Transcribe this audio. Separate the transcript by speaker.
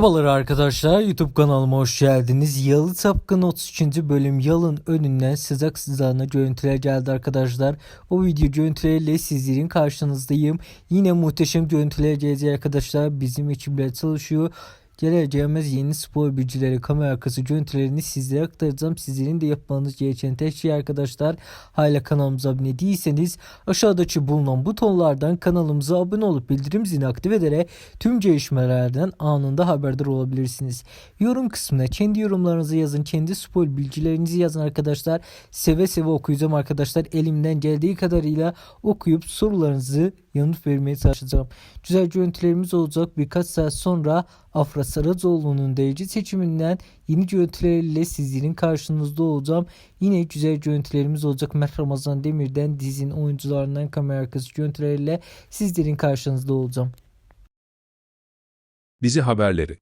Speaker 1: Merhabalar arkadaşlar YouTube kanalıma hoş geldiniz. Yalı Sapkın 33. bölüm Yalın önünden sızak sızağına görüntüler geldi arkadaşlar. O video görüntüleriyle sizlerin karşınızdayım. Yine muhteşem görüntüler gelecek arkadaşlar. Bizim ekipler çalışıyor. Gelmez yeni spor bilgileri, kamera arkası görüntülerini sizlere aktaracağım. Sizlerin de yapmanız gereken tek şey arkadaşlar. Hala kanalımıza abone değilseniz aşağıdaki bulunan butonlardan kanalımıza abone olup bildirim zilini aktif ederek tüm gelişmelerden anında haberdar olabilirsiniz. Yorum kısmına kendi yorumlarınızı yazın. Kendi spor bilgilerinizi yazın arkadaşlar. Seve seve okuyacağım arkadaşlar. Elimden geldiği kadarıyla okuyup sorularınızı yanıt vermeye çalışacağım. Güzel görüntülerimiz olacak. Birkaç saat sonra Afra Saracoğlu'nun derece seçiminden yeni görüntülerle sizlerin karşınızda olacağım. Yine güzel görüntülerimiz olacak. Mert Ramazan Demir'den dizinin oyuncularından kamera arkası görüntüleriyle sizlerin karşınızda olacağım.
Speaker 2: Dizi haberleri.